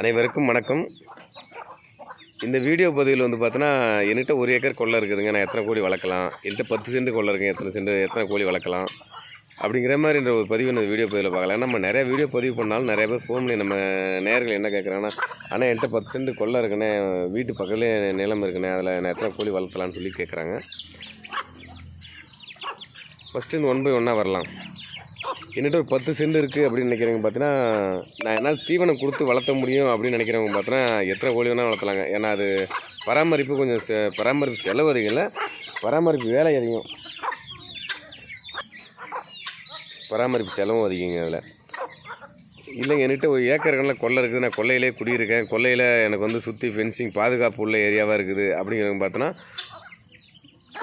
அனைவருக்கும் வணக்கம். இந்த வீடியோ பதிவில் வந்து பார்த்தோன்னா என்கிட்ட ஒரு ஏக்கர் கொள்ளை இருக்குதுங்க. நான் எத்தனை கோழி வளர்க்கலாம்? என்கிட்ட பத்து சென்ட் கொள்ளை இருக்குங்க. எத்தனை சென்ட் எத்தனை கோழி வளர்க்கலாம்? அப்படிங்கிற மாதிரின்ற ஒரு பதிவு இந்த வீடியோ பதிவில் பார்க்கலாம். நம்ம நிறைய வீடியோ பதிவு பண்ணாலும் நிறைய பேர் ஃபோனில் நம்ம நேர்கள் என்ன கேட்குறாங்கன்னா ஆனால் என்கிட்ட பத்து சென்ட் கொள்ளை இருக்குண்ணே. வீட்டு பக்கத்துலேயே நிலம் இருக்குண்ணே. அதில் நான் எத்தனை கோழி வளர்த்தலான்னு சொல்லி கேட்குறாங்க. ஃபஸ்ட்டு இந்த ஒன் பை ஒன்னாக வரலாம். என்கிட்ட ஒரு பத்து சென்ட் இருக்குது அப்படின்னு நினைக்கிறவங்க பார்த்தீங்கன்னா நான் என்னால் தீவனம் கொடுத்து வளர்த்த முடியும் அப்படின்னு நினைக்கிறவங்க பார்த்தீங்கன்னா எத்தனை கோழி வேணால் வளர்த்தலாங்க. ஏன்னா அது பராமரிப்பு கொஞ்சம் செ- பராமரிப்பு செலவு அதிகம் இல்லை. பராமரிப்பு வேலை அதிகம். பராமரிப்பு செலவும் அதிகங்க அதில். இல்லைங்க என்கிட்ட ஒரு ஏக்கர் கணக்கில் கொள்ளை இருக்குது. நான் கொள்ளையிலே குடியிருக்கேன். கொள்ளையில் எனக்கு வந்து சுற்றி ஃபென்சிங் பாதுகாப்பு உள்ள ஏரியாவாக இருக்குது. அப்படிங்கிறவங்க பார்த்தோன்னா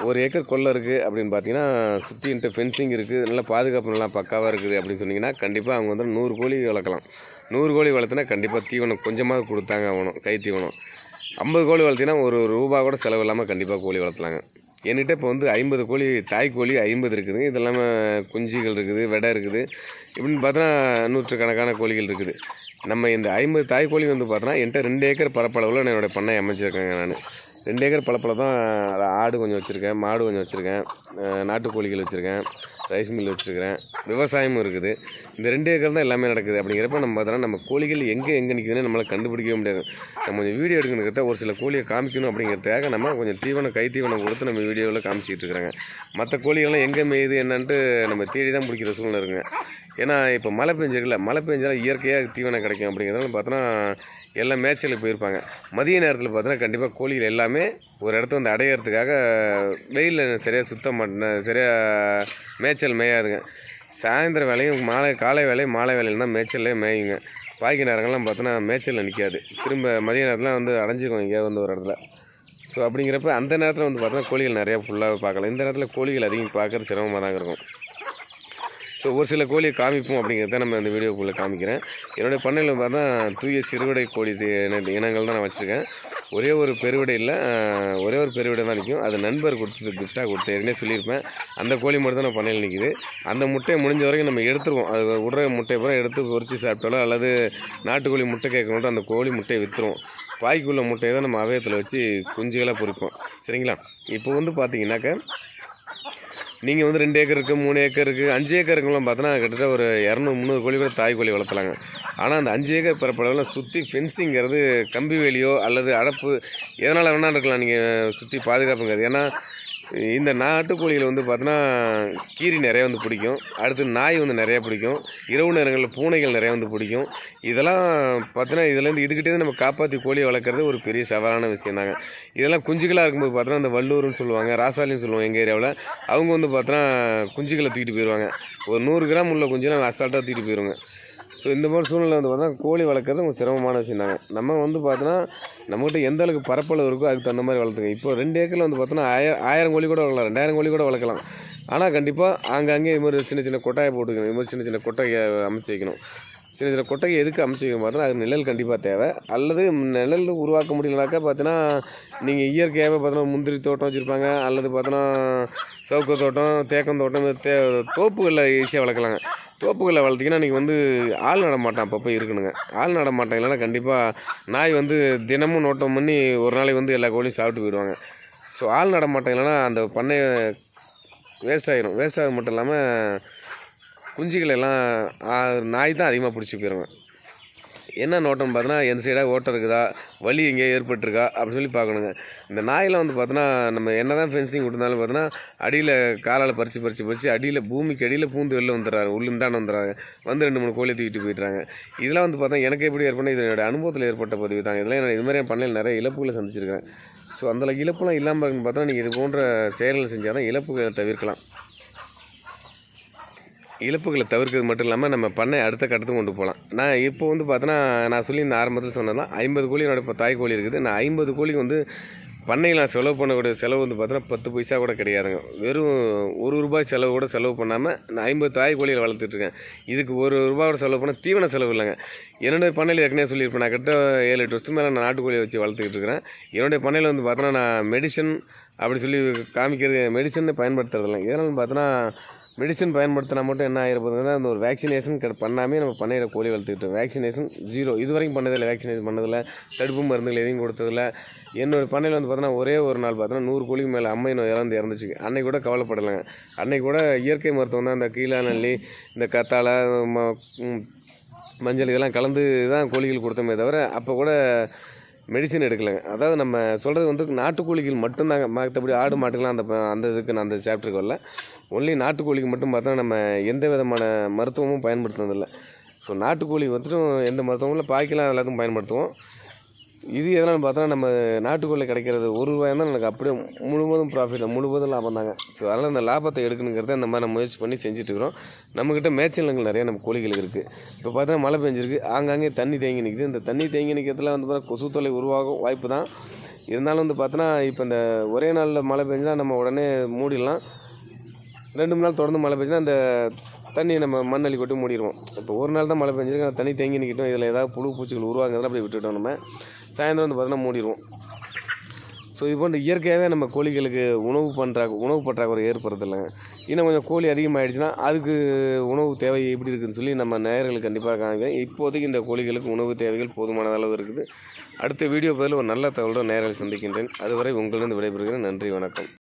ஒரு ஏக்கர் கொள்ளை இருக்குது அப்படின்னு பார்த்தீங்கன்னா சுற்றி என்கிட்ட ஃபென்சிங் இருக்குது நல்லா பாதுகாப்பு நல்லா பக்காவாக இருக்குது அப்படின்னு சொன்னிங்கன்னா கண்டிப்பாக அவங்க வந்து நூறு கோழி வளர்க்கலாம். நூறு கோழி வளர்த்துனா கண்டிப்பாக தீவனம் கொஞ்சமாக கொடுத்தாங்க ஆகணும் கை தீவனம். ஐம்பது கோழி வளர்த்தினா ஒரு ரூபா கூட செலவு இல்லாமல் கண்டிப்பாக கோழி வளர்த்தலாங்க. என்கிட்ட இப்போ வந்து ஐம்பது கோழி தாய் கோழி ஐம்பது இருக்குது. இது இல்லாமல் குஞ்சுகள் இருக்குது வெடை இருக்குது. இப்படின்னு பார்த்தோன்னா நூற்றுக்கணக்கான கோழிகள் இருக்குது. நம்ம இந்த ஐம்பது தாய் கோழி வந்து பார்த்தோன்னா என்கிட்ட ரெண்டு ஏக்கர் பரப்பளவில் நான் என்னோடய பண்ணை அமைச்சிருக்கேங்க நான். ரெண்டு ஏக்கர் பழப்பில் தான் ஆடு கொஞ்சம் வச்சுருக்கேன் மாடு கொஞ்சம் வச்சுருக்கேன் நாட்டுக்கோழிகள் வச்சுருக்கேன் ரைஸ் மில் வச்சுருக்கிறேன் விவசாயமும் இருக்குது. இந்த ரெண்டு ஏக்கர் தான் எல்லாமே நடக்குது. அப்படிங்கிறப்ப நம்ம பார்த்தோன்னா நம்ம கோழிகள் எங்கே எங்கே நிற்குதுன்னு நம்மளால் கண்டுபிடிக்கவே முடியாது. நம்ம கொஞ்சம் வீடியோ எடுக்கணுங்கிறத ஒரு சில கோழியை காமிக்கணும் அப்படிங்கிறதுக்காக நம்ம கொஞ்சம் தீவனம் கை தீவனம் கொடுத்து நம்ம வீடியோவில் காமிச்சிக்கிட்டு இருக்கிறாங்க. மற்ற கோழிகள்லாம் எங்கே மேயுது என்னன்ட்டு நம்ம தேடி தான் பிடிக்கிற சூழ்நிலை இருக்குங்க. ஏன்னா இப்போ மழை பெஞ்சிருக்குல்ல மழை பெஞ்சாலும் இயற்கையாக தீவனம் கிடைக்கும் அப்படிங்கிறதுனால பார்த்தோன்னா எல்லாம் மேய்ச்சலுக்கு போயிருப்பாங்க. மதிய நேரத்தில் பார்த்தோன்னா கண்டிப்பாக கோழிகள் எல்லாமே ஒரு இடத்த வந்து அடையிறதுக்காக வெயிலில் சரியாக சுத்தம் பண்ண சரியாக மேய்ச்சல் மேயாதுங்க. சாயந்தரம் வேலையும் மாலை காலை வேலையும் மாலை வேலையும் தான் மேய்ச்சல்லே மேயுங்க. பாய்க்கு நேரங்கள்லாம் பார்த்தோன்னா மேய்ச்சலில் நிற்காது திரும்ப மதிய நேரத்தில் வந்து அடைஞ்சிக்கும் எங்கேயாவது வந்து ஒரு இடத்துல. ஸோ அப்படிங்கிறப்ப அந்த நேரத்தில் வந்து பார்த்தோன்னா கோழிகள் நிறையா ஃபுல்லாக பார்க்கலாம். இந்த நேரத்தில் கோழிகள் அதிகம் பார்க்குறது சிரமமாக தாங்க இருக்கும். ஸோ ஒரு சில கோழியை காமிப்போம் அப்படிங்கிறத நம்ம இந்த வீடியோக்குள்ளே காமிக்கிறேன். என்னுடைய பண்ணையில் பார்த்தா தூய சிறுவிடை கோழி இனங்கள் தான் நான் வச்சுருக்கேன். ஒரே ஒரு பெருவிடை இல்லை ஒரே ஒரு பெருவிடை தான் நிற்கும் அது நண்பர் கொடுத்தது கிஃப்டாக கொடுத்து ஏற்கனவே சொல்லியிருப்பேன். அந்த கோழி மட்டும் தான் நான் பண்ணையில் நிற்கிது அந்த முட்டையை முடிஞ்ச வரைக்கும் நம்ம எடுத்துருவோம். அது விடுற முட்டையை பூரா எடுத்து பொறிச்சு சாப்பிட்டாலோ அல்லது நாட்டுக்கோழி முட்டை கேட்கணும் அந்த கோழி முட்டையை விற்றுருவோம் பாய்க்குள்ள முட்டையை தான் நம்ம அவயத்தில் வச்சு குஞ்சுகளாக பொறிப்போம். சரிங்களா? இப்போ வந்து பார்த்தீங்கன்னாக்கா நீங்கள் வந்து ரெண்டு ஏக்கர் இருக்குது மூணு ஏக்கர் இருக்குது அஞ்சு ஏக்கருக்குலாம் பார்த்தோன்னா கிட்டத்தட்ட ஒரு இரநூறு முந்நூறு கோழி கூட தாய் கோழி வளர்த்தலாங்க. ஆனால் அந்த அஞ்சு ஏக்கர் பரப்பளவில் சுற்றி ஃபென்சிங்கிறது கம்பி வேலியோ அல்லது அடப்பு எதனால் வேணால் இருக்கலாம். நீங்கள் சுற்றி பாதுகாப்புங்கிறது. ஏன்னா இந்த நாட்டுக்கோழியில் வந்து பார்த்தோன்னா கீரி நிறைய வந்து பிடிக்கும். அடுத்து நாய் வந்து நிறையா பிடிக்கும். இரவு நேரங்களில் பூனைகள் நிறையா வந்து பிடிக்கும். இதெல்லாம் பார்த்தோன்னா இதுலேருந்து இதுக்கிட்டே நம்ம காப்பாற்றி கோழியை வளர்க்குறது ஒரு பெரிய சவாலான விஷயம் தாங்க. இதெல்லாம் குஞ்சுகளாக இருக்கும்போது பார்த்தோன்னா அந்த வள்ளூர்னு சொல்லுவாங்க ராசாலின்னு சொல்லுவாங்க எங்கள் ஏரியாவில். அவங்க வந்து பார்த்தோன்னா குஞ்சுகளை தூக்கிட்டு போயிடுவாங்க ஒரு நூறு கிராம் உள்ள குஞ்சுலாம் அசால்ட்டாக தூக்கிட்டு போயிடுவாங்க ஸோ இந்த மாதிரி சூழ்நிலை வந்து பார்த்தா கோழி வளர்க்குறது கொஞ்சம் சிரமமான விஷயம் தாங்க. நம்ம வந்து பார்த்தோன்னா நம்மகிட்ட எந்த அளவுக்கு பரப்பளவு இருக்கோ அதுக்கு தகுந்த மாதிரி வளர்த்துங்க. இப்போ ரெண்டு ஏக்கரில் வந்து பார்த்தோன்னா ஆயிரம் ஆயிரம் கோழி கூட வளர்க்கலாம் ரெண்டாயிரம் கோழி கூட வளர்க்கலாம். ஆனால் கண்டிப்பாக அங்கங்கே இது மாதிரி சின்ன சின்ன கொட்டாயை போட்டுக்கணும் இது மாதிரி சின்ன சின்ன கொட்டையை அமைச்சு வைக்கணும். சின்ன சில கொட்டையை எதுக்கு அமைச்சு பார்த்தோன்னா அது நிழல் கண்டிப்பாக தேவை. அல்லது நிழல் உருவாக்க முடியலனாக்கா பார்த்தீங்கன்னா நீங்கள் இயற்கையாகவே பார்த்தோன்னா முந்திரி தோட்டம் வச்சுருப்பாங்க. அல்லது பார்த்தோன்னா சவுக்கு தோட்டம் தேக்கம் தோட்டம் இந்த தே தோப்புகளில் ஈஸியாக வளர்க்கலாங்க. தோப்புகளில் வளர்த்திங்கன்னா நீங்கள் வந்து ஆள் நடமாட்டம் அப்பப்போ இருக்கணுங்க. ஆள் நடமாட்டம் இல்லைன்னா கண்டிப்பாக நாய் வந்து தினமும் நோட்டம் பண்ணி ஒரு நாளைக்கு வந்து எல்லா கோழியும் சாப்பிட்டு போயிடுவாங்க. ஸோ ஆள் நடமாட்டம் இல்லைன்னா அந்த பண்ணை வேஸ்ட் ஆகிடும் வேஸ்ட் ஆகிறது மட்டும் இல்லாமல் குஞ்சுகள் எல்லாம் நாய் தான் அதிகமாக பிடிச்சி போயிடுவேன் என்ன நோட்டம் பார்த்தோன்னா எந்த சைடாக ஓட்டம் இருக்குதா வலி எங்கேயோ ஏற்பட்டிருக்கா அப்படின்னு சொல்லி பார்க்கணுங்க. இந்த நாயெல்லாம் வந்து பார்த்தோன்னா நம்ம என்ன தான் ஃபென்சிங் கொடுத்தாலும் பார்த்தோன்னா அடியில் காலால் பறித்து பறித்து பறித்து அடியில் பூமிக்கு அடியில் பூந்து வெளில வந்துடுறாரு உள்ளுந்தான வந்துடுறாங்க. வந்து ரெண்டு மூணு கோழி தூக்கிட்டு போயிடுறாங்க. இதெல்லாம் வந்து பார்த்தா எனக்கு எப்படி ஏற்படும் இது அனுபவத்தில் ஏற்பட்ட பதிவு தாங்க. இதெல்லாம் என்னோட இது மாதிரி பண்ணையில் நிறைய இழப்புகளை சந்திச்சிருக்கேன் ஸோ அந்த இழப்புலாம் இல்லாமல் இருக்குன்னு பார்த்தோன்னா நீங்கள் இது போன்ற செயல்கள் செஞ்சால் தான் இழப்புகளை தவிர்க்கலாம். இழப்புகளை தவிர்க்கிறது மட்டும் இல்லாமல் நம்ம பண்ணை அடுத்த கட்டத்துக்கு கொண்டு போகலாம் நான் இப்போ வந்து பார்த்தோன்னா நான் சொல்லி இந்த ஆரம்பத்தில் சொன்னதான் ஐம்பது கோழி என்னோட இப்போ தாய் கோழி இருக்குது. நான் ஐம்பது கோழிக்கு வந்து பண்ணையில் நான் செலவு பண்ணக்கூடிய செலவு வந்து பார்த்தோன்னா பத்து பைசா கூட கிடையாதுங்க. வெறும் ஒரு ரூபாய் செலவு கூட செலவு பண்ணாமல் நான் ஐம்பது தாய் கோழியில் வளர்த்துட்ருக்கேன் இதுக்கு ஒரு ரூபா கூட செலவு பண்ணால் தீவன செலவு இல்லைங்க. என்னுடைய பண்ணையில் ஏற்கனவே சொல்லியிருப்பேன் நான் கிட்ட ஏழு எட்டு வருஷத்துக்கு மேலே நான் நாட்டுக்கோழியை வச்சு வளர்த்துக்கிட்டு இருக்கிறேன். என்னுடைய பண்ணையில் வந்து பார்த்தோன்னா நான் மெடிசன் அப்படி சொல்லி காமிக்கிறது மெடிசன் பயன்படுத்துறதில்ல. இதனால் பார்த்தோன்னா மெடிசன் பயன்படுத்தினா மட்டும் என்ன ஆகிருப்பதுன்னா அந்த ஒரு வேக்சினேஷன் பண்ணாமே நம்ம பண்ணையில் கோழி வளர்த்துக்கிட்டோம் வேக்சினேஷன் ஜீரோ இது வரைக்கும் பண்ணதில்லை வேக்சினேஷன் பண்ணதில்லை. தடுப்பு மருந்துகள் எதையும் கொடுத்ததில்ல. என்னோடய பண்ணையில் வந்து பார்த்தோன்னா ஒரே ஒரு நாள் பார்த்தோன்னா நூறு கோழிக்கு மேலே அம்மை நோய் இறந்துச்சு. அன்னைக்கு கூட கவலைப்படலைங்க. அன்னைக்கு கூட இயற்கை மருத்துவம் தான். இந்த கீழாநல்லி இந்த கத்தாழை ம மஞ்சள் இதெல்லாம் கலந்து தான் கோழிகள் கொடுத்தோமே தவிர அப்போ கூட மெடிசன் எடுக்கலைங்க அதாவது நம்ம சொல்கிறது வந்து நாட்டுக்கோழிகள் மட்டும்தாங்க. மற்றபடி ஆடு மாட்டுக்கெலாம் அந்த அந்த இதுக்கு நான் அந்த சாப்டருக்கு வரல. ஒன்லி நாட்டுக்கோழிக்கு மட்டும் பார்த்தா நம்ம எந்த விதமான மருத்துவமும் பயன்படுத்துனதில்லை. ஸோ நாட்டுக்கோழி வந்துட்டும் எந்த மருத்துவமும் இல்லை. பாய்க்கெல்லாம் எல்லாத்துக்கும் பயன்படுத்துவோம். இது எதனால் பார்த்தா நம்ம நாட்டுக்கோழி கிடைக்கிறது ஒரு ரூபாய் தான் எனக்கு அப்படியே முழுவதும் ப்ராஃபிட் முழுவதும் லாபம் தாங்க. ஸோ அதனால் இந்த லாபத்தை எடுக்கணுங்கிறத இந்த மாதிரி நம்ம முயற்சி பண்ணி செஞ்சுட்ருக்கிறோம் நம்மக்கிட்ட மேய்ச்சல் நிலங்கள் நிறைய நம்ம கோழிகள் இருக்குது இப்போ பார்த்தா மழை பெஞ்சிருக்கு. ஆங்காங்கே தண்ணி தேங்கி நிற்குது இந்த தண்ணி தேங்கி நிற்கிறதுல வந்து பார்த்தா கொசு தொல்லை உருவாகும் வாய்ப்பு தான். இருந்தாலும் வந்து பார்த்தோன்னா இப்போ இந்த ஒரே நாளில் மழை பெஞ்சால் நம்ம உடனே மூடிடலாம். ரெண்டு மூணு நாள் தொடர்ந்து மழை பெஞ்சுன்னா அந்த தண்ணியை நம்ம மண்ணள்ளி கொட்டி மூடிடுவோம். இப்போ ஒரு நாள் தான் மழை பெஞ்சிருக்கு. அந்த தண்ணி தேங்கி நிற்கட்டும் இதில் ஏதாவது புழு பூச்சிகள் உருவாங்கிறதுல அப்படி விட்டுட்டோம் நம்ம. சாயந்தரம் வந்து பார்த்தோன்னா மூடிடுவோம் ஸோ இது போன்ற இயற்கையாகவே நம்ம கோழிகளுக்கு உணவு பண்ணுறா உணவு பற்றாக்குறை ஏற்படுறது இன்னும் கொஞ்சம் கோழி அதிகமாகிடுச்சுன்னா அதுக்கு உணவு தேவை எப்படி இருக்குதுன்னு சொல்லி நம்ம நேயர்களுக்கு கண்டிப்பாக காமிக்கிறேன். இப்போதைக்கு இந்த கோழிகளுக்கு உணவு தேவைகள் போதுமான அளவு இருக்குது. அடுத்த வீடியோ பதில் ஒரு நல்ல தகவலோட நேரில் சந்திக்கின்றேன். அதுவரை உங்களிடம் விடைபெறுகிறேன். நன்றி வணக்கம்.